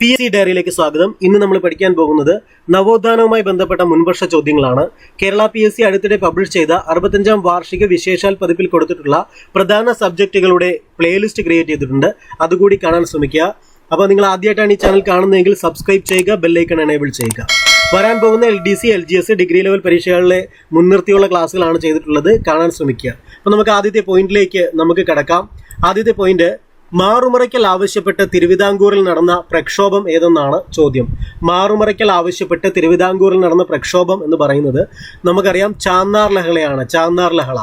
P S C ഡയറിയിലേക്ക് സ്വാഗതം. ഇന്ന് നമ്മൾ പഠിക്കാൻ പോകുന്നത് നവോത്ഥാനവുമായി ബന്ധപ്പെട്ട മുൻവർഷ ചോദ്യങ്ങളാണ്. കേരള പി എസ് സി അടുത്തിടെ പബ്ലിഷ് ചെയ്ത അറുപത്തഞ്ചാം വാർഷിക വിശേഷാൽ പതിപ്പിൽ കൊടുത്തിട്ടുള്ള പ്രധാന സബ്ജക്റ്റുകളുടെ പ്ലേലിസ്റ്റ് ക്രിയേറ്റ് ചെയ്തിട്ടുണ്ട്. അതുകൂടി കാണാൻ ശ്രമിക്കുക. അപ്പോൾ നിങ്ങൾ ആദ്യമായിട്ടാണ് ഈ ചാനൽ കാണുന്നതെങ്കിൽ സബ്സ്ക്രൈബ് ചെയ്യുക ബെല്ലൈക്കൺ എനേബിൾ ചെയ്യുക. വരാൻ പോകുന്ന L D C L G S degree level പരീക്ഷകളിലെ മുൻനിർത്തിയുള്ള ക്ലാസ്സുകളാണ് ചെയ്തിട്ടുള്ളത്. കാണാൻ ശ്രമിക്കുക. അപ്പോൾ നമുക്ക് ആദ്യത്തെ പോയിന്റിലേക്ക് നമുക്ക് കിടക്കാം. ആദ്യത്തെ പോയിന്റ് മാറുമറയ്ക്കൽ ആവശ്യപ്പെട്ട് തിരുവിതാംകൂറിൽ നടന്ന പ്രക്ഷോഭം ഏതെന്നാണ് ചോദ്യം. മാറുമറയ്ക്കൽ ആവശ്യപ്പെട്ട് തിരുവിതാംകൂറിൽ നടന്ന പ്രക്ഷോഭം എന്ന് പറയുന്നത് നമുക്കറിയാം ചാന്നാർ ലഹളയാണ് ചാന്നാർ ലഹള.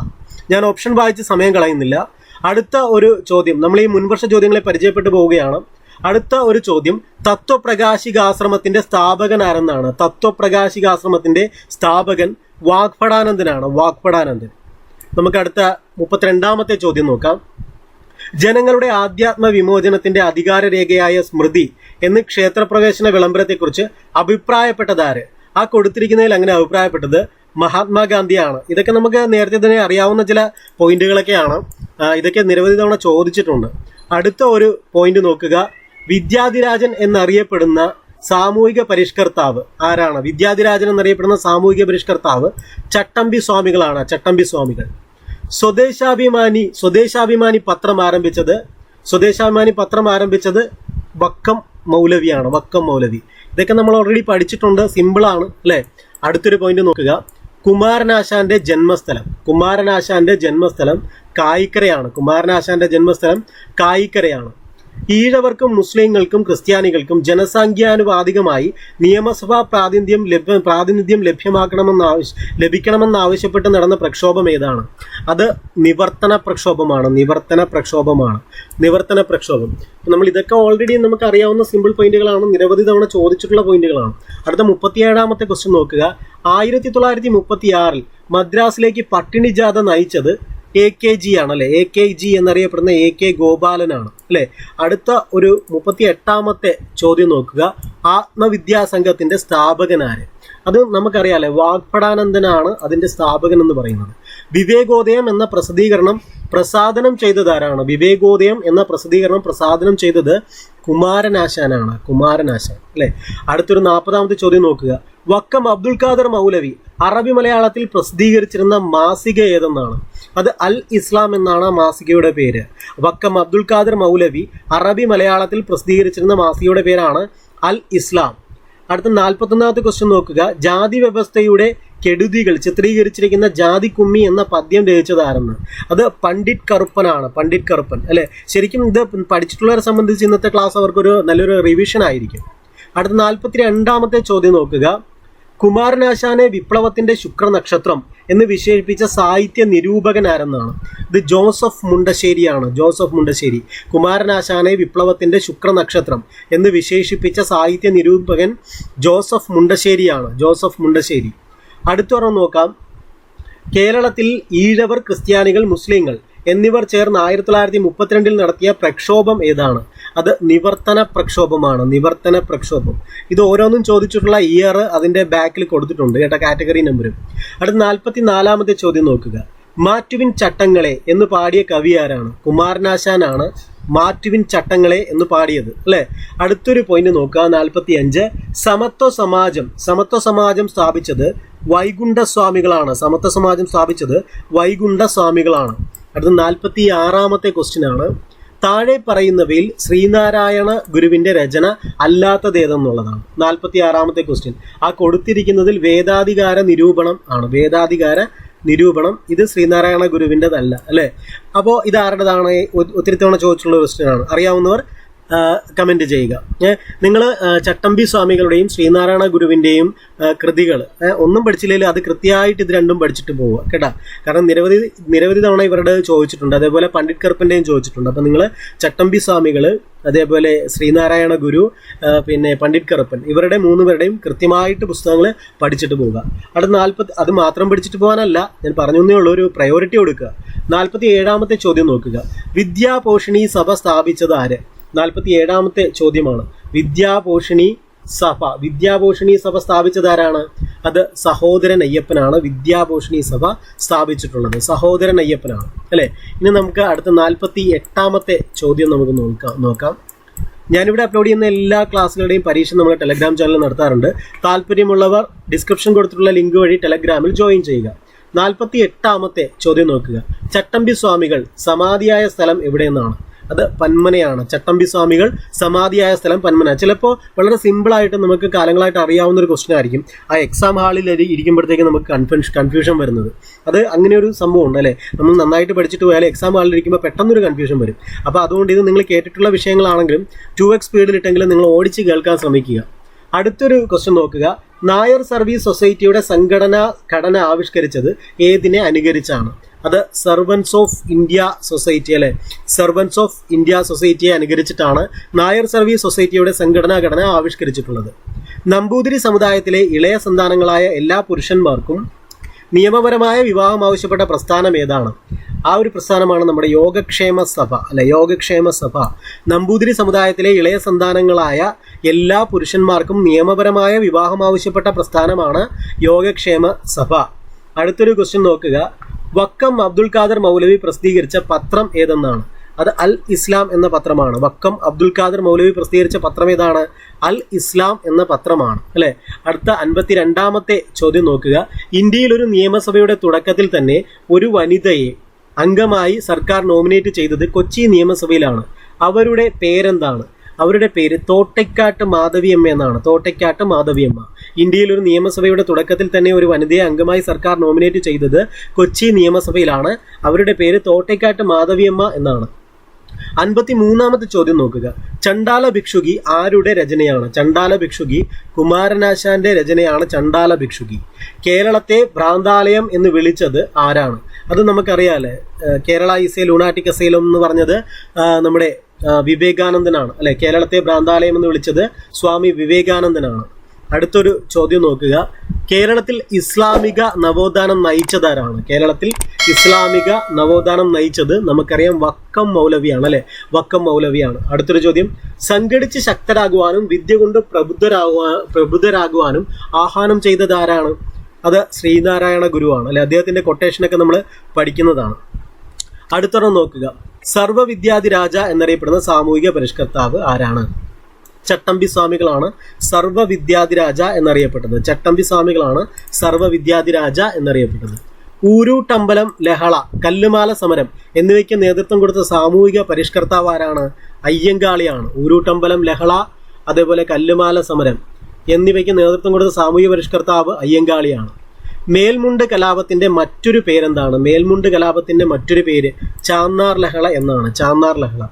ഞാൻ ഓപ്ഷൻ വായിച്ച് സമയം കളയുന്നില്ല. അടുത്ത ഒരു ചോദ്യം നമ്മൾ ഈ മുൻവർഷ ചോദ്യങ്ങളെ പരിചയപ്പെട്ടു പോവുകയാണ്. അടുത്ത ഒരു ചോദ്യം തത്വപ്രകാശികാശ്രമത്തിന്റെ സ്ഥാപകൻ ആരെന്നാണ്? തത്വപ്രകാശികാശ്രമത്തിന്റെ സ്ഥാപകൻ വാഗ്ഭടാനന്ദനാണ് വാഗ്ഭടാനന്ദൻ. നമുക്ക് അടുത്ത മുപ്പത്തിരണ്ടാമത്തെ ചോദ്യം നോക്കാം. ജനങ്ങളുടെ ആധ്യാത്മ വിമോചനത്തിന്റെ അധികാര രേഖയായ സ്മൃതി എന്ന് ക്ഷേത്രപ്രവേശന വിളംബരത്തെക്കുറിച്ച് അഭിപ്രായപ്പെട്ടതാര്? ആ കൊടുത്തിരിക്കുന്നതിൽ അങ്ങനെ അഭിപ്രായപ്പെട്ടത് മഹാത്മാഗാന്ധിയാണ്. ഇതൊക്കെ നമുക്ക് നേരത്തെ തന്നെ അറിയാവുന്ന ചില പോയിന്റുകളൊക്കെയാണ്. ഇതൊക്കെ നിരവധി തവണ ചോദിച്ചിട്ടുണ്ട്. അടുത്ത ഒരു പോയിന്റ് നോക്കുക. വിദ്യാധിരാജൻ എന്നറിയപ്പെടുന്ന സാമൂഹിക പരിഷ്കർത്താവ് ആരാണ്? വിദ്യാധിരാജൻ എന്നറിയപ്പെടുന്ന സാമൂഹിക പരിഷ്കർത്താവ് ചട്ടമ്പി സ്വാമികളാണ്. ചട്ടമ്പി സ്വാമികൾ. സ്വദേശാഭിമാനി സ്വദേശാഭിമാനി പത്രം ആരംഭിച്ചത് സ്വദേശാഭിമാനി പത്രം ആരംഭിച്ചത് വക്കം മൗലവിയാണ് വക്കം മൗലവി. ഇതൊക്കെ നമ്മൾ ഓൾറെഡി പഠിച്ചിട്ടുണ്ട് സിമ്പിളാണ് അല്ലേ? അടുത്തൊരു പോയിന്റ് നോക്കുക. കുമാരനാശാന്റെ ജന്മസ്ഥലം കുമാരനാശാന്റെ ജന്മസ്ഥലം കായിക്കരയാണ്. കുമാരനാശാന്റെ ജന്മസ്ഥലം കായിക്കരയാണ്. ഈഴവർക്കും മുസ്ലിങ്ങൾക്കും ക്രിസ്ത്യാനികൾക്കും ജനസംഖ്യാനുപാതികമായി നിയമസഭാ പ്രാതിനിധ്യം ലഭ്യ പ്രാതിനിധ്യം ലഭ്യമാക്കണമെന്ന് ആവശ്യ ലഭിക്കണമെന്നാവശ്യപ്പെട്ട് നടന്ന പ്രക്ഷോഭം ഏതാണ്? അത് നിവർത്തന പ്രക്ഷോഭമാണ്. നിവർത്തന പ്രക്ഷോഭമാണ്. നിവർത്തന പ്രക്ഷോഭം. നമ്മൾ ഇതൊക്കെ ഓൾറെഡി നമുക്ക് അറിയാവുന്ന സിമ്പിൾ പോയിന്റുകളാണ് നിരവധി തവണ ചോദിച്ചിട്ടുള്ള പോയിന്റുകളാണ് അടുത്ത മുപ്പത്തിയേഴാമത്തെ ക്വസ്റ്റ്യൻ നോക്കുക. ആയിരത്തി തൊള്ളായിരത്തി മുപ്പത്തി മദ്രാസിലേക്ക് പട്ടിണി ജാഥ നയിച്ചത് എ കെ ജി ആണ് അല്ലെ എ കെ ജി എന്നറിയപ്പെടുന്ന എ കെ ഗോപാലനാണ്. അല്ലെ? അടുത്ത ഒരു മുപ്പത്തി എട്ടാമത്തെ ചോദ്യം നോക്കുക. ആത്മവിദ്യാ സംഘത്തിന്റെ സ്ഥാപകനാര് അത് നമുക്കറിയാലേ വാഗ്പടാനന്ദനാണ് അതിന്റെ സ്ഥാപകൻ എന്ന് പറയുന്നത്. വിവേകോദയം എന്ന പ്രസിദ്ധീകരണം പ്രസാദനം ചെയ്തതാരാണ്? വിവേകോദയം എന്ന പ്രസിദ്ധീകരണം പ്രസാദനം ചെയ്തത് കുമാരനാശാനാണ് കുമാരനാശാൻ. അല്ലെ? അടുത്തൊരു നാൽപ്പതാമത്തെ ചോദ്യം നോക്കുക. വക്കം അബ്ദുൽ ഖാദർ മൗലവി അറബി മലയാളത്തിൽ പ്രസിദ്ധീകരിച്ചിരുന്ന മാസിക ഏതെന്നാണ്? അത് അൽ ഇസ്ലാം എന്നാണ് ആ മാസികയുടെ പേര്. വക്കം അബ്ദുൽ ഖാദർ മൗലവി അറബി മലയാളത്തിൽ പ്രസിദ്ധീകരിച്ചിരുന്ന മാസികയുടെ പേരാണ് അൽ ഇസ്ലാം. അടുത്ത നാൽപ്പത്തൊന്നാമത്തെ ക്വസ്റ്റ്യൻ നോക്കുക. ജാതി വ്യവസ്ഥയുടെ കെടുതികൾ ചിത്രീകരിച്ചിരിക്കുന്ന ജാതി കുമ്മി എന്ന പദ്യം രചിച്ചതായിരുന്നു അത് പണ്ഡിറ്റ് കറുപ്പനാണ് പണ്ഡിറ്റ് കറുപ്പൻ അല്ലെ? ശരിക്കും ഇത് പഠിച്ചിട്ടുള്ളവരെ സംബന്ധിച്ച് ഇന്നത്തെ ക്ലാസ് അവർക്കൊരു നല്ലൊരു റിവിഷൻ ആയിരിക്കും. അടുത്ത നാൽപ്പത്തി രണ്ടാമത്തെ ചോദ്യം നോക്കുക. കുമാരനാശാനെ വിപ്ലവത്തിന്റെ ശുക്രനക്ഷത്രം എന്ന് വിശേഷിപ്പിച്ച സാഹിത്യ നിരൂപകൻ ആരെന്നാണ് ഇത് ജോസഫ് മുണ്ടശ്ശേരിയാണ്. ജോസഫ് മുണ്ടശ്ശേരി. കുമാരനാശാനെ വിപ്ലവത്തിന്റെ ശുക്രനക്ഷത്രം എന്ന് വിശേഷിപ്പിച്ച സാഹിത്യ നിരൂപകൻ ജോസഫ് മുണ്ടശ്ശേരിയാണ്. ജോസഫ് മുണ്ടശ്ശേരി. അടുത്തൊരെണ്ണം നോക്കാം. കേരളത്തിൽ ഈഴവർ ക്രിസ്ത്യാനികൾ മുസ്ലിങ്ങൾ എന്നിവർ ചേർന്ന് ആയിരത്തി തൊള്ളായിരത്തി മുപ്പത്തിരണ്ടിൽ നടത്തിയ പ്രക്ഷോഭം ഏതാണ്? അത് നിവർത്തന പ്രക്ഷോഭമാണ്. നിവർത്തന പ്രക്ഷോഭം. ഇത് ഓരോന്നും ചോദിച്ചിട്ടുള്ള ഇയർ അതിന്റെ ബാക്കിൽ കൊടുത്തിട്ടുണ്ട് കേട്ട കാറ്റഗറി നമ്പരും അടുത്ത നാൽപ്പത്തി നാലാമത്തെ ചോദ്യം നോക്കുക. മാറ്റുവിൻ ചട്ടങ്ങളെ എന്ന് പാടിയ കവി ആരാണ്? കുമാരനാശാനാണ് മാറ്റുവിൻ ചട്ടങ്ങളെ എന്ന് പാടിയത് അല്ലെ? അടുത്തൊരു പോയിന്റ് നോക്കുക നാൽപ്പത്തി അഞ്ച് സമത്വ സമാജം സമത്വ സമാജം സ്ഥാപിച്ചത് വൈകുണ്ഠ സ്വാമികളാണ് സമത്വ സമാജം സ്ഥാപിച്ചത് വൈകുണ്ഠ സ്വാമികളാണ് അടുത്ത നാൽപ്പത്തി ആറാമത്തെ ക്വസ്റ്റ്യൻ ആണ് താഴെ പറയുന്നവയിൽ ശ്രീനാരായണ ഗുരുവിന്റെ രചന അല്ലാത്തത് ഏതെന്നുള്ളതാണ് നാൽപ്പത്തി ആറാമത്തെ ക്വസ്റ്റ്യൻ. ആ കൊടുത്തിരിക്കുന്നതിൽ വേദാധികാര നിരൂപണം ആണ്. വേദാധികാര നിരൂപണം ഇത് ശ്രീനാരായണ ഗുരുവിന്റെതല്ല അല്ലേ? അപ്പോൾ ഇത് ആരുടേതാണ്? ഒത്തിരി തവണ ചോദിച്ചിട്ടുള്ള ക്വസ്റ്റ്യൻ ആണ് അറിയാവുന്നവർ കമന്റ് ചെയ്യുക. നിങ്ങൾ ചട്ടമ്പി സ്വാമികളുടെയും ശ്രീനാരായണ ഗുരുവിന്റെയും കൃതികൾ ഒന്നും പഠിച്ചില്ലെങ്കിൽ അത് കൃത്യമായിട്ട് ഇത് രണ്ടും പഠിച്ചിട്ട് പോവുക കേട്ടോ? കാരണം നിരവധി നിരവധി തവണ ഇവരുടെ ചോദിച്ചിട്ടുണ്ട്. അതേപോലെ പണ്ഡിറ്റ് കറുപ്പന്റെയും ചോദിച്ചിട്ടുണ്ട്. അപ്പോൾ നിങ്ങൾ ചട്ടമ്പി സ്വാമികൾ അതേപോലെ ശ്രീനാരായണ ഗുരു പിന്നെ പണ്ഡിറ്റ് കറുപ്പൻ ഇവരുടെ മൂന്ന് പേരുടെയും കൃത്യമായിട്ട് പുസ്തകങ്ങൾ പഠിച്ചിട്ട് പോവുക. അവിടെ നാൽപ്പത്തി അത് മാത്രം പഠിച്ചിട്ട് പോകാനല്ല ഞാൻ പറഞ്ഞു ഉള്ളൂ ഒരു പ്രയോറിറ്റി കൊടുക്കുക. നാൽപ്പത്തി ഏഴാമത്തെ ചോദ്യം നോക്കുക. വിദ്യാപോഷിണി സഭ സ്ഥാപിച്ചത് ആര്? നാൽപ്പത്തി ഏഴാമത്തെ ചോദ്യമാണ്. വിദ്യാഭൂഷണി സഭ. വിദ്യാഭൂഷണി സഭ സ്ഥാപിച്ചതാരാണ്? അത് സഹോദരൻ അയ്യപ്പനാണ് വിദ്യാഭൂഷണി സഭ സ്ഥാപിച്ചിട്ടുള്ളത്. സഹോദരൻ അയ്യപ്പനാണ്. അല്ലേ? ഇനി നമുക്ക് അടുത്ത നാൽപ്പത്തി എട്ടാമത്തെ ചോദ്യം നമുക്ക് നോക്കാം നോക്കാം. ഞാനിവിടെ അപ്ലോഡ് ചെയ്യുന്ന എല്ലാ ക്ലാസ്സുകളുടെയും പരീക്ഷ നമ്മൾ ടെലഗ്രാം ചാനൽ നടത്താറുണ്ട്. താല്പര്യമുള്ളവർ ഡിസ്ക്രിപ്ഷൻ കൊടുത്തിട്ടുള്ള ലിങ്ക് വഴി ടെലഗ്രാമിൽ ജോയിൻ ചെയ്യുക. നാൽപ്പത്തി എട്ടാമത്തെ ചോദ്യം നോക്കുക. ചട്ടമ്പി സ്വാമികൾ സമാധിയായ സ്ഥലം എവിടെയെന്നാണ്? അത് പന്മനയാണ്. ചട്ടമ്പി സ്വാമികൾ സമാധിയായ സ്ഥലം പന്മന. ചിലപ്പോൾ വളരെ സിമ്പിളായിട്ട് നമുക്ക് കാലങ്ങളായിട്ട് അറിയാവുന്ന ഒരു ക്വസ്റ്റ്യൻ ആയിരിക്കും. ആ എക്സാം ഹാളിൽ ഇരിക്കുമ്പോഴത്തേക്ക് നമുക്ക് കൺഫ്യൂഷൻ കൺഫ്യൂഷൻ വരുന്നത്. അത് അങ്ങനെ ഒരു സംഭവം ഉണ്ട് അല്ലേ? നമ്മൾ നന്നായിട്ട് പഠിച്ചിട്ട് പോയാൽ എക്സാം ഹാളിൽ ഇരിക്കുമ്പോൾ പെട്ടെന്നൊരു കൺഫ്യൂഷൻ വരും. അപ്പോൾ അതുകൊണ്ട് ഇത് നിങ്ങൾ കേട്ടിട്ടുള്ള വിഷയങ്ങളാണെങ്കിലും ടു എക്സ് സ്പീഡിലിട്ടെങ്കിലും നിങ്ങൾ ഓടിച്ച് കേൾക്കാൻ ശ്രമിക്കുക. അടുത്തൊരു ക്വസ്റ്റ്യൻ നോക്കുക. നായർ സർവീസ് സൊസൈറ്റിയുടെ സംഘടനാ ഘടന ആവിഷ്കരിച്ചത് ഏതിനെ അനുകരിച്ചാണ്? അത് സെർവൻസ് ഓഫ് ഇന്ത്യ സൊസൈറ്റി അല്ലെ? സെർവൻസ് ഓഫ് ഇന്ത്യ സൊസൈറ്റിയെ അനുകരിച്ചിട്ടാണ് നായർ സർവീസ് സൊസൈറ്റിയുടെ സംഘടനാ ഘടന ആവിഷ്കരിച്ചിട്ടുള്ളത്. നമ്പൂതിരി സമുദായത്തിലെ ഇളയ സന്താനങ്ങളായ എല്ലാ പുരുഷന്മാർക്കും നിയമപരമായ വിവാഹം ആവശ്യപ്പെട്ട പ്രസ്ഥാനം ഏതാണ്? ആ ഒരു പ്രസ്ഥാനമാണ് നമ്മുടെ യോഗക്ഷേമ സഭ അല്ലെ? യോഗക്ഷേമ സഭ. നമ്പൂതിരി സമുദായത്തിലെ ഇളയ സന്താനങ്ങളായ എല്ലാ പുരുഷന്മാർക്കും നിയമപരമായ വിവാഹം ആവശ്യപ്പെട്ട പ്രസ്ഥാനമാണ് യോഗക്ഷേമ സഭ. അടുത്തൊരു ക്വസ്റ്റ്യൻ നോക്കുക. വക്കം അബ്ദുൽ ഖാദർ മൗലവി പ്രസിദ്ധീകരിച്ച പത്രം ഏതെന്നാണ്? അത് അൽ ഇസ്ലാം എന്ന പത്രമാണ്. വക്കം അബ്ദുൽ ഖാദർ മൗലവി പ്രസിദ്ധീകരിച്ച പത്രം ഏതാണ്? അൽ ഇസ്ലാം എന്ന പത്രമാണ്. അല്ലെ? അടുത്ത അൻപത്തി രണ്ടാമത്തെ ചോദ്യം നോക്കുക. ഇന്ത്യയിൽ ഒരു നിയമസഭയുടെ തുടക്കത്തിൽ തന്നെ ഒരു വനിതയെ അംഗമായി സർക്കാർ നോമിനേറ്റ് ചെയ്തത് കൊച്ചി നിയമസഭയിലാണ്. അവരുടെ പേരെന്താണ്? അവരുടെ പേര് തോട്ടയ്ക്കാട്ട് മാധവിയമ്മ എന്നാണ്. തോട്ടയ്ക്കാട്ട് മാധവിയമ്മ ഇന്ത്യയിൽ ഒരു നിയമസഭയുടെ തുടക്കത്തിൽ തന്നെ ഒരു വനിതയെ അംഗമായി സർക്കാർ നോമിനേറ്റ് ചെയ്തത് കൊച്ചി നിയമസഭയിലാണ്. അവരുടെ പേര് തോട്ടയ്ക്കാട്ട് മാധവിയമ്മ എന്നാണ്. അൻപത്തി മൂന്നാമത്തെ ചോദ്യം നോക്കുക. ചണ്ടാല ഭിക്ഷുകി ആരുടെ രചനയാണ്? ചണ്ടാല ഭിക്ഷുകി കുമാരനാശാന്റെ രചനയാണ് ചണ്ടാല ഭിക്ഷുകി. കേരളത്തെ ഭ്രാന്താലയം എന്ന് വിളിച്ചത് ആരാണ്? അത് നമുക്കറിയാലേ. കേരള ഇസെ ലൂണാറ്റിക് അസൈലം എന്ന് പറഞ്ഞത് നമ്മുടെ വിവേകാനന്ദനാണ്. അല്ലെ കേരളത്തെ ഭ്രാന്താലയം എന്ന് വിളിച്ചത് സ്വാമി വിവേകാനന്ദനാണ്. അടുത്തൊരു ചോദ്യം നോക്കുക. കേരളത്തിൽ ഇസ്ലാമിക നവോത്ഥാനം നയിച്ചതാരാണ്? കേരളത്തിൽ ഇസ്ലാമിക നവോത്ഥാനം നയിച്ചത് നമുക്കറിയാം വക്കം മൗലവിയാണ് അല്ലെ? വക്കം മൗലവിയാണ്. അടുത്തൊരു ചോദ്യം. സംഘടിച്ച് ശക്തരാകുവാനും വിദ്യ കൊണ്ട് പ്രബുദ്ധരാകുവാ പ്രബുദ്ധരാകുവാനും ആഹ്വാനം ചെയ്തതാരാണ്? അത് ശ്രീനാരായണ ഗുരുവാണ് അല്ലെ? അദ്ദേഹത്തിന്റെ കൊട്ടേഷനൊക്കെ നമ്മൾ പഠിക്കുന്നതാണ്. അടുത്തൊരെണ്ണം നോക്കുക. സർവവിദ്യാധിരാജ എന്നറിയപ്പെടുന്ന സാമൂഹിക പരിഷ്കർത്താവ് ആരാണ്? ചട്ടമ്പി സ്വാമികളാണ് സർവവിദ്യാധിരാജ എന്നറിയപ്പെട്ടത്. ചട്ടമ്പി സ്വാമികളാണ് സർവവിദ്യാധിരാജ എന്നറിയപ്പെട്ടത്. ഊരൂട്ടമ്പലം ലഹള കല്ലുമാല സമരം എന്നിവയ്ക്ക് നേതൃത്വം കൊടുത്ത സാമൂഹിക പരിഷ്കർത്താവ് ആരാണ്? അയ്യങ്കാളിയാണ്. ഊരൂട്ടമ്പലം ലഹള അതേപോലെ കല്ലുമാല സമരം എന്നിവയ്ക്ക് നേതൃത്വം കൊടുത്ത സാമൂഹിക പരിഷ്കർത്താവ് അയ്യങ്കാളിയാണ്. മേൽമുണ്ട് കലാപത്തിന്റെ മറ്റൊരു പേരെന്താണ്? മേൽമുണ്ട് കലാപത്തിന്റെ മറ്റൊരു പേര് ചാന്നാർ ലഹള എന്നാണ്. ചാന്നാർ ലഹള.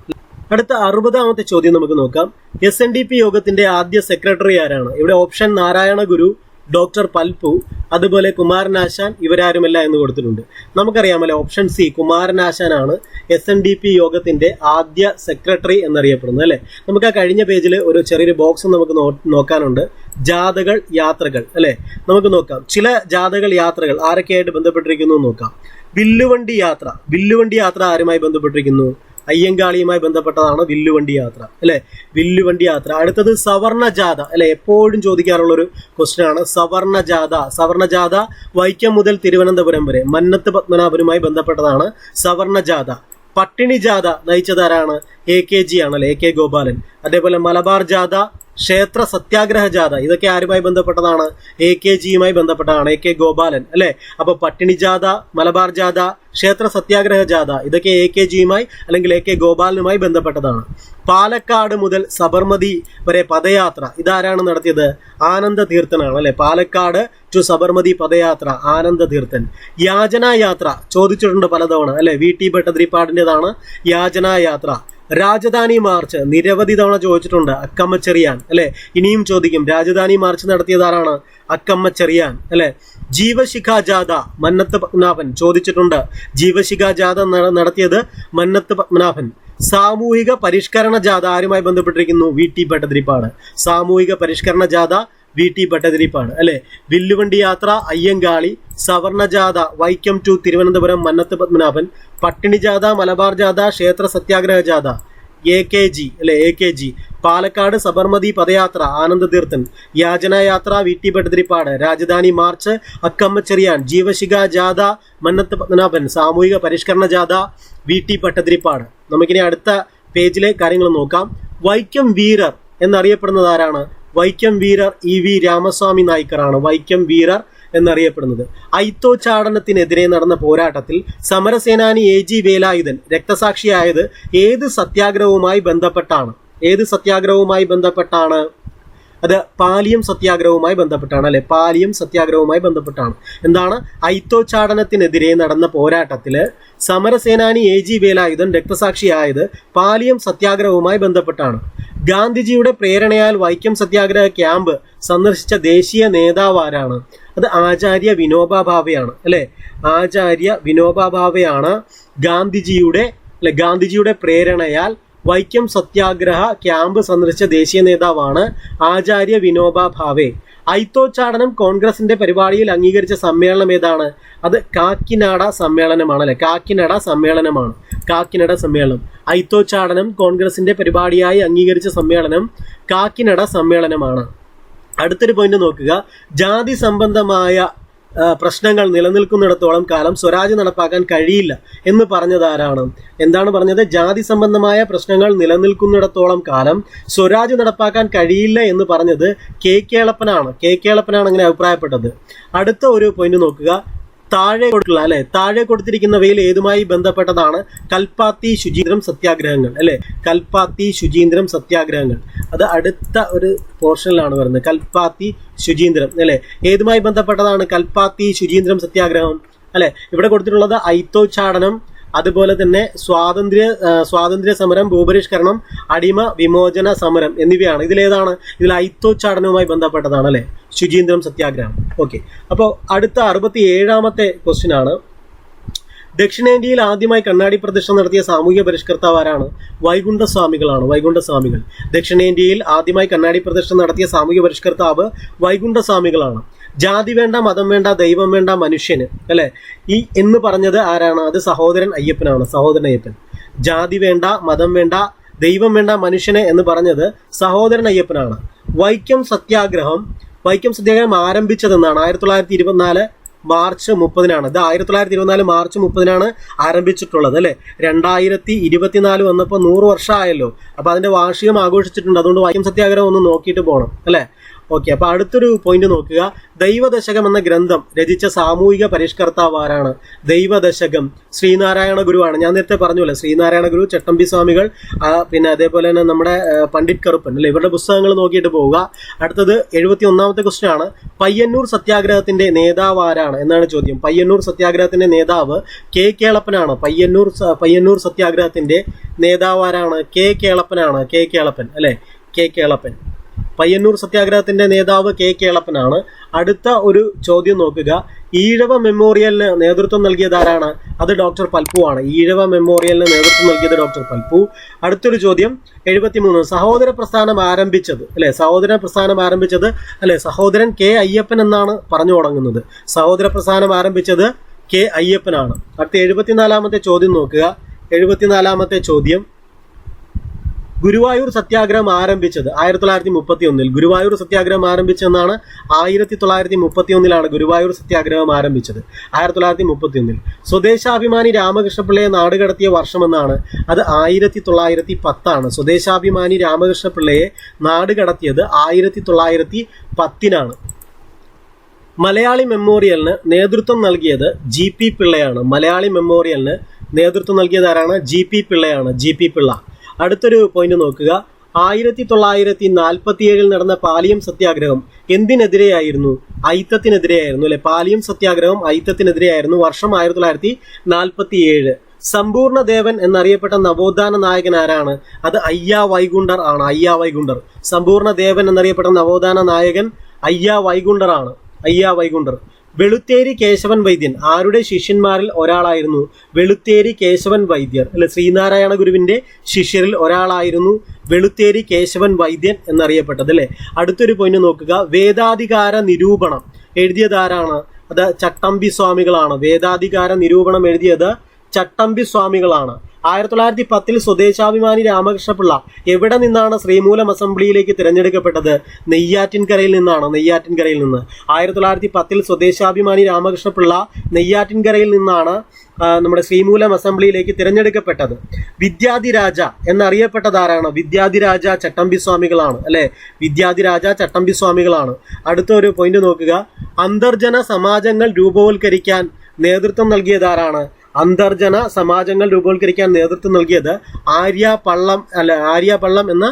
അടുത്ത അറുപതാമത്തെ ചോദ്യം നമുക്ക് നോക്കാം. എസ് എൻ ഡി പി യോഗത്തിന്റെ ആദ്യ സെക്രട്ടറി ആരാണ്? ഇവിടെ ഓപ്ഷൻ നാരായണ ഗുരു ഡോക്ടർ പൽപു അതുപോലെ കുമാരനാശാൻ ഇവരാരുമല്ല എന്ന് കൊടുത്തിട്ടുണ്ട്. നമുക്കറിയാമല്ലോ ഓപ്ഷൻ സി കുമാരനാശാനാണ് എസ് എൻ ഡി പി യോഗത്തിന്റെ ആദ്യ സെക്രട്ടറി എന്നറിയപ്പെടുന്നത് അല്ലേ? നമുക്ക് ആ കഴിഞ്ഞ പേജിൽ ഒരു ചെറിയൊരു ബോക്സ് നമുക്ക് നോക്കാനുണ്ട്. ജാഥകൾ യാത്രകൾ അല്ലേ? നമുക്ക് നോക്കാം. ചില ജാഥകൾ യാത്രകൾ ആരൊക്കെയായിട്ട് ബന്ധപ്പെട്ടിരിക്കുന്നു നോക്കാം. വില്ലുവണ്ടി യാത്ര. വില്ലുവണ്ടി യാത്ര ആരുമായി ബന്ധപ്പെട്ടിരിക്കുന്നു? അയ്യങ്കാളിയുമായി ബന്ധപ്പെട്ടതാണ് വില്ലുവണ്ടി യാത്ര അല്ലെ? വില്ലുവണ്ടി യാത്ര. അടുത്തത് സവർണ ജാഥ അല്ലെ? എപ്പോഴും ചോദിക്കാറുള്ള ഒരു ക്വസ്റ്റ്യൻ ആണ് സവർണ ജാഥ സവർണ ജാഥ വൈക്കം മുതൽ തിരുവനന്തപുരം വരെ മന്നത്ത് പത്മനാഭനുമായി ബന്ധപ്പെട്ടതാണ് സവർണ ജാഥ പട്ടിണി ജാഥ നയിച്ചതാരാണ്? എ കെ ജി ആണല്ലേ എ കെ ഗോപാലൻ. അതേപോലെ മലബാർ ജാഥ ക്ഷേത്ര സത്യാഗ്രഹ ജാഥ. ഇതൊക്കെ ആരുമായി ബന്ധപ്പെട്ടതാണ്? എ കെ ജിയുമായി ബന്ധപ്പെട്ടതാണ്. എ കെ ഗോപാലൻ അല്ലെ? അപ്പൊ പട്ടിണി ജാഥ മലബാർ ജാഥ ക്ഷേത്ര സത്യാഗ്രഹ ജാഥ ഇതൊക്കെ എ കെ ജിയുമായി അല്ലെങ്കിൽ എ കെ ഗോപാലനുമായി ബന്ധപ്പെട്ടതാണ്. പാലക്കാട് മുതൽ സബർമതി വരെ പദയാത്ര. ഇതാരാണ് നടത്തിയത്? ആനന്ദ തീർത്ഥനാണ് അല്ലെ? പാലക്കാട് ടു സബർമതി പദയാത്ര ആനന്ദ തീർത്ഥൻ. യാചനായാത്ര ചോദിച്ചിട്ടുണ്ട് പലതവണ അല്ലെ? വി ടി ഭട്ടതിരിപ്പാടിന്റെതാണ് യാചനാ യാത്ര. രാജധാനി മാർച്ച് നിരവധി തവണ ചോദിച്ചിട്ടുണ്ട് അക്കമ്മ ചെറിയാൻ അല്ലെ? ഇനിയും ചോദിക്കും രാജധാനി മാർച്ച് നടത്തിയത് ആരാണ്? അക്കമ്മ ചെറിയാൻ അല്ലെ? ജീവശിഖ ജാഥ മന്നത്ത് പത്മനാഭൻ ചോദിച്ചിട്ടുണ്ട്. ജീവശിഖ ജാഥ നടത്തിയത് മന്നത്ത് പത്മനാഭൻ. സാമൂഹിക പരിഷ്കരണ ജാഥ ആരുമായി ബന്ധപ്പെട്ടിരിക്കുന്നു? V T Bhattathiripad. സാമൂഹിക പരിഷ്കരണ ജാഥ വി ടി ഭട്ടതിരിപ്പാണ്. അല്ലെ? വില്ലുവണ്ടി യാത്ര അയ്യങ്കാളി സവർണജാഥ വൈക്കം ടു തിരുവനന്തപുരം മന്നത്ത് പത്മനാഭൻ പട്ടിണി ജാഥ മലബാർ ജാഥ ക്ഷേത്ര സത്യാഗ്രഹ ജാഥ എ കെ ജി അല്ലെ? A K G. Palakkad Sabarmati പദയാത്ര ആനന്ദതീർത്ഥൻ. യാചനായാത്ര V T Bhattathiripad Rajdhani march Akkamma Cherian ജീവശിഖ ജാഥ മന്നത്ത് പത്മനാഭൻ സാമൂഹിക പരിഷ്കരണ ജാഥ വി ടി ഭട്ടതിരിപ്പാട് നമുക്കിനി അടുത്ത പേജിലെ കാര്യങ്ങൾ നോക്കാം. വൈക്കം വീരർ എന്നറിയപ്പെടുന്നത് ആരാണ്? വൈക്കം വീരർ ഇ വി രാമസ്വാമി നായ്ക്കറാണ് വൈക്കം വീരർ എന്നറിയപ്പെടുന്നത്. ഐത്തോച്ചാടനത്തിനെതിരെ നടന്ന പോരാട്ടത്തിൽ സമരസേനാനി എ ജി വേലായുധൻ രക്തസാക്ഷിയായത് ഏത് സത്യാഗ്രഹവുമായി ബന്ധപ്പെട്ടാണ്? ഏത് സത്യാഗ്രഹവുമായി ബന്ധപ്പെട്ടാണ്? അത് പാലിയം സത്യാഗ്രഹവുമായി ബന്ധപ്പെട്ടാണ് അല്ലെ? പാലിയം സത്യാഗ്രഹവുമായി ബന്ധപ്പെട്ടാണ്. എന്താണ്? ഐത്തോച്ചാടനത്തിനെതിരെ നടന്ന പോരാട്ടത്തിൽ സമരസേനാനി എ ജി വേലായുധൻ രക്തസാക്ഷിയായത് പാലിയം സത്യാഗ്രഹവുമായി ബന്ധപ്പെട്ടാണ്. ഗാന്ധിജിയുടെ പ്രേരണയാൽ വൈക്കം സത്യാഗ്രഹ ക്യാമ്പ് സന്ദർശിച്ച ദേശീയ നേതാവ് ആരാണ്? അത് ആചാര്യ വിനോബ ഭാവയാണ് അല്ലെ? ആചാര്യ വിനോബ ഭാവയാണ് ഗാന്ധിജിയുടെ അല്ലെ ഗാന്ധിജിയുടെ പ്രേരണയാൽ വൈക്കം സത്യാഗ്രഹ ക്യാമ്പ് സന്ദർശിച്ച ദേശീയ നേതാവാണ് ആചാര്യ വിനോബ ഭാവെ. ഐത്തോച്ചാടനം കോൺഗ്രസിന്റെ പരിപാടിയിൽ അംഗീകരിച്ച സമ്മേളനം ഏതാണ്? അത് കാക്കിനാട സമ്മേളനമാണ് അല്ലെ? കാക്കിനട സമ്മേളനമാണ്. കാക്കിനട സമ്മേളനം. ഐത്തോച്ചാടനം കോൺഗ്രസിന്റെ പരിപാടിയായി അംഗീകരിച്ച സമ്മേളനം കാക്കിനട സമ്മേളനമാണ്. അടുത്തൊരു പോയിന്റ് നോക്കുക. ജാതി സംബന്ധമായ പ്രശ്നങ്ങൾ നിലനിൽക്കുന്നിടത്തോളം കാലം സ്വരാജ് നടപ്പാക്കാൻ കഴിയില്ല എന്ന് പറഞ്ഞത് ആരാണ് എന്താണ് പറഞ്ഞത്? ജാതി സംബന്ധമായ പ്രശ്നങ്ങൾ നിലനിൽക്കുന്നിടത്തോളം കാലം സ്വരാജ് നടപ്പാക്കാൻ കഴിയില്ല എന്ന് പറഞ്ഞത് കെ. കേളപ്പനാണ്. കെ. കേളപ്പനാണ് അങ്ങനെ അഭിപ്രായപ്പെട്ടത്. അടുത്ത ഒരു പോയിന്റ് നോക്കുക. താഴെ കൊടുക്കുക അല്ലെ? താഴെ കൊടുത്തിരിക്കുന്നവയിൽ ഏതുമായി ബന്ധപ്പെട്ടതാണ്? കൽപ്പാത്തി ശുചീന്ദ്രം സത്യാഗ്രഹങ്ങൾ അല്ലെ? കൽപ്പാത്തി ശുചീന്ദ്രം സത്യാഗ്രഹങ്ങൾ. അത് അടുത്ത ഒരു പോർഷനിലാണ് വരുന്നത്. കൽപ്പാത്തി ശുചീന്ദ്രം അല്ലെ? ഏതുമായി ബന്ധപ്പെട്ടതാണ് കൽപ്പാത്തി ശുചീന്ദ്രം സത്യാഗ്രഹം അല്ലെ? ഇവിടെ കൊടുത്തിട്ടുള്ളത് ഐത്തോച്ചാടനം അതുപോലെ തന്നെ സ്വാതന്ത്ര്യ സ്വാതന്ത്ര്യ സമരം ഭൂപരിഷ്കരണം അടിമ വിമോചന സമരം എന്നിവയാണ്. ഇതിലേതാണ്? ഇതിൽ ഐത്തോച്ചാടനവുമായി ബന്ധപ്പെട്ടതാണ് അല്ലെ? ശുചീന്ദ്രം സത്യാഗ്രഹം. ഓക്കെ. അപ്പോൾ അടുത്ത അറുപത്തി ഏഴാമത്തെ ക്വസ്റ്റ്യൻ ആണ് ദക്ഷിണേന്ത്യയിൽ ആദ്യമായി കണ്ണാടി പ്രദർശനം നടത്തിയ സാമൂഹ്യ പരിഷ്കർത്താവ് ആരാണ് വൈകുണ്ഠസ്വാമികളാണ് വൈകുണ്ഠസ്വാമികൾ. ദക്ഷിണേന്ത്യയിൽ ആദ്യമായി കണ്ണാടി പ്രദർശനം നടത്തിയ സാമൂഹ്യ പരിഷ്കർത്താവ് വൈകുണ്ഠസ്വാമികളാണ്. ജാതി വേണ്ട മതം വേണ്ട ദൈവം വേണ്ട മനുഷ്യന് അല്ലെ? ഈ എന്ന് പറഞ്ഞത് ആരാണ്? അത് സഹോദരൻ അയ്യപ്പനാണ് സഹോദരൻ അയ്യപ്പൻ. ജാതി വേണ്ട മതം വേണ്ട ദൈവം വേണ്ട മനുഷ്യനെ എന്ന് പറഞ്ഞത് സഹോദരൻ അയ്യപ്പനാണ്. വൈക്കം സത്യാഗ്രഹം വൈക്കം സത്യാഗ്രഹം ആരംഭിച്ചതെന്നാണ്. ആയിരത്തി തൊള്ളായിരത്തി ഇരുപത്തിനാല് മാർച്ച് മുപ്പതിനാണ്. ഇത് ആയിരത്തി തൊള്ളായിരത്തി ഇരുപത്തിനാല് മാർച്ച് മുപ്പതിനാണ് ആരംഭിച്ചിട്ടുള്ളത് അല്ലേ? രണ്ടായിരത്തി ഇരുപത്തിനാല് വന്നപ്പോൾ നൂറ് വർഷമായല്ലോ. അപ്പോൾ അതിന്റെ വാർഷികം ആഘോഷിച്ചിട്ടുണ്ട്. അതുകൊണ്ട് വൈക്കം സത്യാഗ്രഹം ഒന്ന് നോക്കിയിട്ട് പോകണം അല്ലെ? ഓക്കെ അപ്പൊ അടുത്തൊരു പോയിന്റ് നോക്കുക. ദൈവദശകം എന്ന ഗ്രന്ഥം രചിച്ച സാമൂഹിക പരിഷ്കർത്താവ് ആരാണ്? ദൈവദശകം ശ്രീനാരായണ ഗുരുവാണ്. ഞാൻ നേരത്തെ പറഞ്ഞല്ലോ ശ്രീനാരായണ ഗുരു ചട്ടമ്പി സ്വാമികൾ പിന്നെ അതേപോലെ തന്നെ നമ്മുടെ പണ്ഡിറ്റ് കറുപ്പൻ അല്ലെ? ഇവരുടെ പുസ്തകങ്ങൾ നോക്കിയിട്ട് പോവുക. അടുത്തത് എഴുപത്തി ഒന്നാമത്തെ ക്വസ്റ്റ്യൻ ആണ്. പയ്യന്നൂർ സത്യാഗ്രഹത്തിന്റെ നേതാവ് ആരാണ്? എന്നാണ് ചോദ്യം. പയ്യന്നൂർ സത്യാഗ്രഹത്തിന്റെ നേതാവ് കെ കേളപ്പനാണ്. പയ്യന്നൂർ പയ്യന്നൂർ സത്യാഗ്രഹത്തിന്റെ നേതാവ് ആരാണ്? കെ കേളപ്പനാണ്. കെ കേളപ്പൻ അല്ലെ? കെ കേളപ്പൻ. പയ്യന്നൂർ സത്യാഗ്രഹത്തിന്റെ നേതാവ് കെ കേളപ്പനാണ്. അടുത്ത ഒരു ചോദ്യം നോക്കുക. ഈഴവ മെമ്മോറിയലിന് നേതൃത്വം നൽകിയത് ആരാണ് അത് ഡോക്ടർ പൽപ്പു ആണ്. ഈഴവ മെമ്മോറിയലിന് നേതൃത്വം നൽകിയത് ഡോക്ടർ പൽപ്പു. അടുത്തൊരു ചോദ്യം എഴുപത്തിമൂന്ന്. സഹോദര പ്രസ്ഥാനം ആരംഭിച്ചത് അല്ലെ? സഹോദര പ്രസ്ഥാനം ആരംഭിച്ചത് അല്ലെ? സഹോദരൻ കെ അയ്യപ്പൻ എന്നാണ് പറഞ്ഞു തുടങ്ങുന്നത്. സഹോദര പ്രസ്ഥാനം ആരംഭിച്ചത് കെ അയ്യപ്പനാണ്. അടുത്ത എഴുപത്തിനാലാമത്തെ ചോദ്യം നോക്കുക. എഴുപത്തിനാലാമത്തെ ചോദ്യം ഗുരുവായൂർ സത്യാഗ്രഹം ആരംഭിച്ചത് ആയിരത്തി തൊള്ളായിരത്തി മുപ്പത്തി ഒന്നിൽ ഗുരുവായൂർ സത്യാഗ്രഹം ആരംഭിച്ചെന്നാണ് ആയിരത്തി തൊള്ളായിരത്തി മുപ്പത്തി ഒന്നിലാണ് ഗുരുവായൂർ സത്യാഗ്രഹം ആരംഭിച്ചത്. ആയിരത്തി തൊള്ളായിരത്തി മുപ്പത്തി ഒന്നിൽ സ്വദേശാഭിമാനി രാമകൃഷ്ണപിള്ളയെ നാടുകടത്തിയ വർഷമെന്നാണ്. അത് ആയിരത്തി തൊള്ളായിരത്തി പത്താണ് സ്വദേശാഭിമാനി രാമകൃഷ്ണപിള്ളയെ നാടുകടത്തിയത് ആയിരത്തി തൊള്ളായിരത്തി പത്തിനാണ് മലയാളി മെമ്മോറിയലിന് നേതൃത്വം നൽകിയത് ജി പി പിള്ളയാണ്. മലയാളി മെമ്മോറിയലിന് നേതൃത്വം നൽകിയത് ആരാണ്? G P പിള്ളയാണ്. G P Pillai. അടുത്തൊരു പോയിന്റ് നോക്കുക. ആയിരത്തി തൊള്ളായിരത്തി നാൽപ്പത്തിയേഴിൽ നടന്ന പാലിയം സത്യാഗ്രഹം എന്തിനെതിരെയായിരുന്നു? ഐത്തത്തിനെതിരെയായിരുന്നു അല്ലെ? പാലിയം സത്യാഗ്രഹം ഐത്തത്തിനെതിരെയായിരുന്നു വർഷം ആയിരത്തി തൊള്ളായിരത്തി നാൽപ്പത്തി ഏഴ് സമ്പൂർണ ദേവൻ എന്നറിയപ്പെട്ട നവോത്ഥാന നായകൻ ആരാണ്? അത് അയ്യ വൈകുണ്ടർ ആണ്. അയ്യ വൈകുണ്ടർ സമ്പൂർണ ദേവൻ എന്നറിയപ്പെട്ട നവോത്ഥാന നായകൻ അയ്യ വൈകുണ്ടർ ആണ്. അയ്യ വൈകുണ്ടർ വെളുത്തേരി കേശവൻ വൈദ്യൻ. ആരുടെ ശിഷ്യന്മാരിൽ ഒരാളായിരുന്നു വെളുത്തേരി കേശവൻ വൈദ്യർ അല്ലെ ശ്രീനാരായണ ഗുരുവിന്റെ ശിഷ്യരിൽ ഒരാളായിരുന്നു വെളുത്തേരി കേശവൻ വൈദ്യൻ എന്നറിയപ്പെട്ടത് അല്ലേ? അടുത്തൊരു പോയിന്റ് നോക്കുക. വേദാധികാര നിരൂപണം എഴുതിയതാരാണ്? അത് ചട്ടമ്പി സ്വാമികളാണ്. വേദാധികാര നിരൂപണം എഴുതിയത് ചട്ടമ്പി സ്വാമികളാണ്. ആയിരത്തി തൊള്ളായിരത്തി പത്തിൽ സ്വദേശാഭിമാനി രാമകൃഷ്ണപിള്ള എവിടെ നിന്നാണ് ശ്രീമൂലം അസംബ്ലിയിലേക്ക് തിരഞ്ഞെടുക്കപ്പെട്ടത്? നെയ്യാറ്റിൻകരയിൽ നിന്നാണ്? നെയ്യാറ്റിൻകരയിൽ നിന്ന്. ആയിരത്തി തൊള്ളായിരത്തി പത്തിൽ സ്വദേശാഭിമാനി രാമകൃഷ്ണപിള്ള നെയ്യാറ്റിൻകരയിൽ നിന്നാണ് നമ്മുടെ ശ്രീമൂലം അസംബ്ലിയിലേക്ക് തിരഞ്ഞെടുക്കപ്പെട്ടത്. വിദ്യാധിരാജ എന്നറിയപ്പെട്ടതാരാണ്? വിദ്യാധിരാജ ചട്ടമ്പി സ്വാമികളാണ് അല്ലെ? വിദ്യാധിരാജ ചട്ടമ്പി സ്വാമികളാണ് അടുത്ത ഒരു പോയിന്റ് നോക്കുക. അന്തർജന സമാജങ്ങൾ രൂപവൽക്കരിക്കാൻ നേതൃത്വം നൽകിയതാരാണ്? അന്തർജന സമാജങ്ങൾ രൂപവൽക്കരിക്കാൻ നേതൃത്വം നൽകിയത് ആര്യ പള്ളം അല്ല ആര്യ പള്ളം എന്ന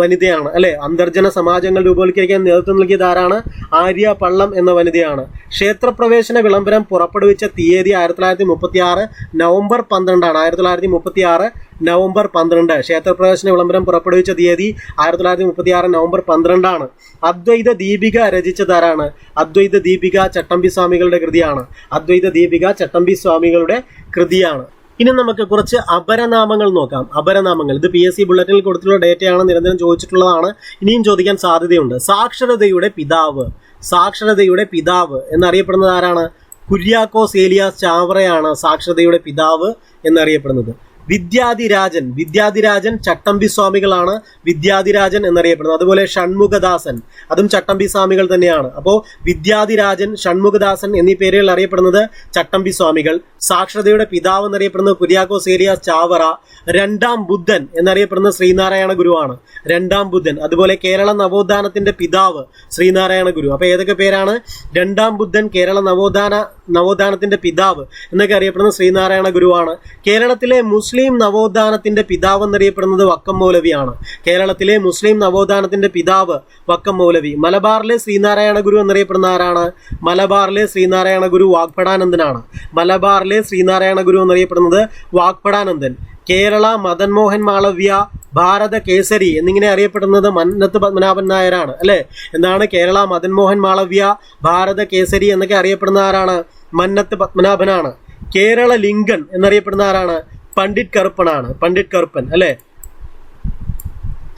വനിതയാണ്. അല്ലെ? അന്തർജന സമാജങ്ങൾ രൂപവൽക്കരിക്കാൻ നേതൃത്വം നൽകിയത് ആരാണ്? ആര്യ പള്ളം എന്ന വനിതയാണ്. ക്ഷേത്രപ്രവേശന വിളംബരം പുറപ്പെടുവിച്ച തീയതി ആയിരത്തി തൊള്ളായിരത്തി മുപ്പത്തി ആറ് നവംബർ പന്ത്രണ്ടാണ്. ആയിരത്തി തൊള്ളായിരത്തി മുപ്പത്തി ആറ് നവംബർ പന്ത്രണ്ട്. ക്ഷേത്രപ്രവേശന വിളംബരം പുറപ്പെടുവിച്ച തീയതി ആയിരത്തി തൊള്ളായിരത്തി മുപ്പത്തി ആറ് നവംബർ പന്ത്രണ്ടാണ്. അദ്വൈത ദീപിക രചിച്ചതാരാണ് അദ്വൈത ദീപിക ചട്ടമ്പി സ്വാമികളുടെ കൃതിയാണ്. അദ്വൈത ദീപിക ചട്ടമ്പി സ്വാമികളുടെ കൃതിയാണ്. ഇനി നമുക്ക് കുറച്ച് അപരനാമങ്ങൾ നോക്കാം. അപരനാമങ്ങൾ. ഇത് പി എസ് സി ബുള്ളറ്റിനിൽ കൊടുത്തിട്ടുള്ള ഡേറ്റയാണ് നിരന്തരം ചോദിച്ചിട്ടുള്ളതാണ്. ഇനിയും ചോദിക്കാൻ സാധ്യതയുണ്ട്. സാക്ഷരതയുടെ പിതാവ്. സാക്ഷരതയുടെ പിതാവ് എന്നറിയപ്പെടുന്നത് ആരാണ്? കുര്യാക്കോസ് ഏലിയാസ് ചാവറയാണ് സാക്ഷരതയുടെ പിതാവ് എന്നറിയപ്പെടുന്നത്. വിദ്യാധിരാജൻ. വിദ്യാധിരാജൻ ചട്ടമ്പി സ്വാമികളാണ് വിദ്യാധിരാജൻ എന്നറിയപ്പെടുന്നത്. അതുപോലെ ഷൺമുഖദാസൻ. അതും ചട്ടമ്പി സ്വാമികൾ തന്നെയാണ്. അപ്പോൾ വിദ്യാധിരാജൻ ഷൺമുഖദാസൻ എന്നീ പേരുകൾ അറിയപ്പെടുന്നത് ചട്ടമ്പി സ്വാമികൾ. സാക്ഷരതയുടെ പിതാവ് എന്നറിയപ്പെടുന്നത് കുര്യാക്കോസ് ഏലിയാസ് ചാവറ. രണ്ടാം ബുദ്ധൻ എന്നറിയപ്പെടുന്ന ശ്രീനാരായണ ഗുരുവാണ്. രണ്ടാം ബുദ്ധൻ. അതുപോലെ കേരള നവോത്ഥാനത്തിന്റെ പിതാവ് ശ്രീനാരായണ ഗുരു. അപ്പൊ ഏതൊക്കെ പേരാണ്? രണ്ടാം ബുദ്ധൻ കേരള നവോത്ഥാന നവോത്ഥാനത്തിന്റെ പിതാവ് എന്നൊക്കെ അറിയപ്പെടുന്ന ശ്രീനാരായണ ഗുരുവാണ്. കേരളത്തിലെ മുസ്ലിം നവോത്ഥാനത്തിന്റെ പിതാവ് എന്നറിയപ്പെടുന്നത് വക്കം മൗലവിയാണ് കേരളത്തിലെ മുസ്ലിം നവോത്ഥാനത്തിന്റെ പിതാവ് വക്കം മൗലവി. മലബാറിലെ ശ്രീനാരായണ ഗുരു എന്നറിയപ്പെടുന്ന ആരാണ്? മലബാറിലെ ശ്രീനാരായണ ഗുരു വാഗ്പടാനന്ദനാണ്. മലബാറിലെ ശ്രീനാരായണ ഗുരു എന്നറിയപ്പെടുന്നത് വാഗ്പടാനന്ദൻ. കേരള മദൻ മോഹൻ മാളവ്യ ഭാരത കേസരി എന്നിങ്ങനെ അറിയപ്പെടുന്നത് മന്നത്ത് പത്മനാഭൻ നായരാണ് അല്ലെ? എന്താണ് കേരള മദൻ മോഹൻ മാളവ്യ ഭാരത കേസരി എന്നൊക്കെ അറിയപ്പെടുന്ന ആരാണ്? മന്നത്ത് പത്മനാഭനാണ്. കേരള ലിംഗൻ എന്നറിയപ്പെടുന്ന ആരാണ്? പണ്ഡിറ്റ് കറുപ്പനാണ്. പണ്ഡിറ്റ് കറുപ്പൻ അല്ലേ?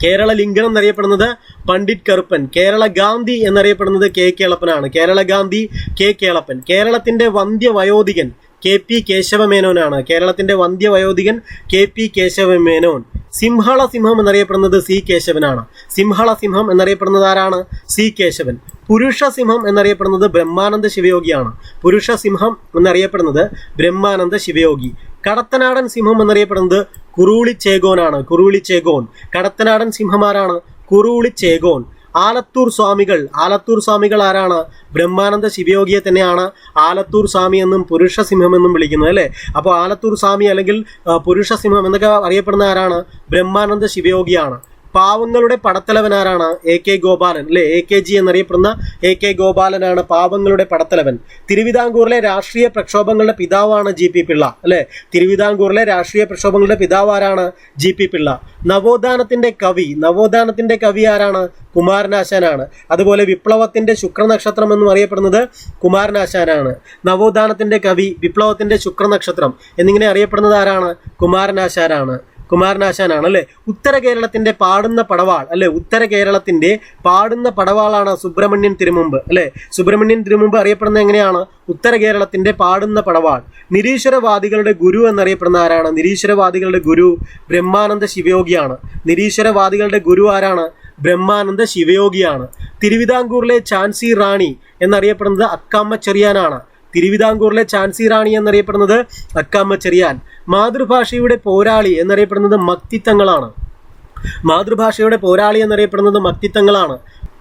കേരള ലിംഗൻ എന്നറിയപ്പെടുന്നത് പണ്ഡിറ്റ് കറുപ്പൻ. കേരള ഗാന്ധി എന്നറിയപ്പെടുന്നത് കെ കേളപ്പനാണ്. കേരള ഗാന്ധി കെ കേളപ്പൻ. കേരളത്തിന്റെ വന്ധ്യ വയോധികൻ കെ പി കേശവമേനോനാണ്. കേരളത്തിന്റെ വന്ധ്യ വയോധികൻ കെ പി കേശവമേനോൻ. സിംഹള സിംഹം എന്നറിയപ്പെടുന്നത് സി കേശവനാണ്. സിംഹള സിംഹം എന്നറിയപ്പെടുന്നത് ആരാണ്? സി കേശവൻ. പുരുഷ സിംഹം എന്നറിയപ്പെടുന്നത് ബ്രഹ്മാനന്ദ ശിവയോഗിയാണ്. പുരുഷ സിംഹം എന്നറിയപ്പെടുന്നത് ബ്രഹ്മാനന്ദ ശിവയോഗി. കടത്തനാടൻ സിംഹം എന്നറിയപ്പെടുന്നത് കുറുളി ചേഗോനാണ് കുറുളി ചേഗോൻ കടത്തനാടൻ സിംഹമാരാണ് കുറുളി ചേഗോൻ ആലത്തൂർ സ്വാമികൾ. ആലത്തൂർ സ്വാമികൾ ആരാണ്? ബ്രഹ്മാനന്ദ ശിവയോഗിയെ തന്നെയാണ് ആലത്തൂർ സ്വാമി എന്നും പുരുഷ സിംഹം എന്നും വിളിക്കുന്നത് അല്ലേ? അപ്പോൾ ആലത്തൂർ സ്വാമി അല്ലെങ്കിൽ പുരുഷ സിംഹം എന്നൊക്കെ അറിയപ്പെടുന്ന ആരാണ്? ബ്രഹ്മാനന്ദ ശിവയോഗിയാണ്. പാവങ്ങളുടെ പടത്തലവൻ ആരാണ്? A K Gopalan. അല്ലെ എ കെ ജി എന്നറിയപ്പെടുന്ന എ കെ ഗോപാലനാണ് പാവങ്ങളുടെ പടത്തലവൻ. തിരുവിതാംകൂറിലെ രാഷ്ട്രീയ പ്രക്ഷോഭങ്ങളുടെ പിതാവാണ് ജി പി പിള്ള. അല്ലെ തിരുവിതാംകൂറിലെ രാഷ്ട്രീയ പ്രക്ഷോഭങ്ങളുടെ പിതാവ് ആരാണ്? G P Pillai. നവോത്ഥാനത്തിന്റെ കവി. നവോത്ഥാനത്തിന്റെ കവി ആരാണ്? കുമാരനാശാനാണ്. അതുപോലെ വിപ്ലവത്തിന്റെ ശുക്രനക്ഷത്രം എന്നും അറിയപ്പെടുന്നത് കുമാരനാശാനാണ്. നവോത്ഥാനത്തിന്റെ കവി വിപ്ലവത്തിന്റെ ശുക്രനക്ഷത്രം. എന്നിങ്ങനെ അറിയപ്പെടുന്നത് ആരാണ്? കുമാരനാശാനാണ്. കുമാരനാശാനാണ് അല്ലെ ഉത്തര കേരളത്തിന്റെ പാടുന്ന പടവാൾ അല്ലെ? ഉത്തര കേരളത്തിന്റെ പാടുന്ന പടവാളാണ് സുബ്രഹ്മണ്യൻ തിരുമുമ്പ് അല്ലെ? സുബ്രഹ്മണ്യൻ തിരുമുമ്പ് അറിയപ്പെടുന്നത് എങ്ങനെയാണ്? ഉത്തര കേരളത്തിന്റെ പാടുന്ന പടവാൾ. നിരീശ്വരവാദികളുടെ ഗുരു എന്നറിയപ്പെടുന്ന ആരാണ്? നിരീശ്വരവാദികളുടെ ഗുരു ബ്രഹ്മാനന്ദ ശിവയോഗിയാണ്. നിരീശ്വരവാദികളുടെ ഗുരു ആരാണ്? ബ്രഹ്മാനന്ദ ശിവയോഗിയാണ്. തിരുവിതാംകൂറിലെ ചാൻസി റാണി എന്നറിയപ്പെടുന്നത് അക്കാമ്മ ചെറിയാനാണ് തിരുവിതാംകൂറിലെ ചാൻസി റാണി എന്നറിയപ്പെടുന്നത് അക്കാമ്മ ചെറിയാൻ മാതൃഭാഷയുടെ പോരാളി എന്നറിയപ്പെടുന്നത് മക്തിത്വങ്ങളാണ് മാതൃഭാഷയുടെ പോരാളി എന്നറിയപ്പെടുന്നത് മക്തിത്തങ്ങളാണ്.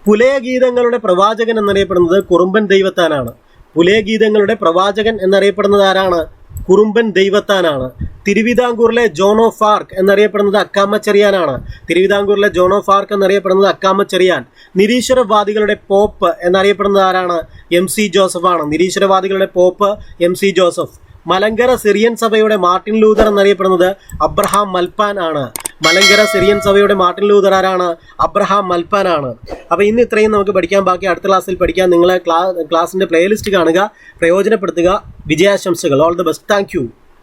പുലയഗീതങ്ങളുടെ പ്രവാചകൻ എന്നറിയപ്പെടുന്നത് കുറുമ്പൻ ദൈവത്താനാണ്. പുലയഗീതങ്ങളുടെ പ്രവാചകൻ എന്നറിയപ്പെടുന്നത് ആരാണ്? കുറുമ്പൻ ദൈവത്താനാണ്. തിരുവിതാംകൂറിലെ ജോൺ ഫാർക്ക് എന്നറിയപ്പെടുന്നത് അക്കാമച്ചെറിയാനാണ്. തിരുവിതാംകൂറിലെ ജോൺ ഫാർക്ക് എന്നറിയപ്പെടുന്നത് അക്കാമച്ചെറിയാൻ. നിരീശ്വരവാദികളുടെ പോപ്പ് എന്നറിയപ്പെടുന്നത് ആരാണ്? എം സി ജോസഫാണ്. നിരീശ്വരവാദികളുടെ pope M C Joseph. Malankara Syrian സഭയുടെ മാർട്ടിൻ ലൂതർ എന്നറിയപ്പെടുന്നത് അബ്രഹാം മൽപ്പാൻ ആണ്. മലങ്കര സിറിയൻ സഭയുടെ മാർട്ടിൻ ലൂതർ ആരാണ്? അബ്രഹാം മൽപ്പാൻ ആണ്. അപ്പോൾ ഇന്ന് ഇത്രയും നമുക്ക് പഠിക്കാൻ ബാക്കി അടുത്ത ക്ലാസ്സിൽ പഠിക്കാൻ നിങ്ങളെ ക്ലാ ക്ലാസ്സിന്റെ പ്ലേലിസ്റ്റ് കാണുക പ്രയോജനപ്പെടുത്തുക. വിജയാശംസകൾ. All the best thank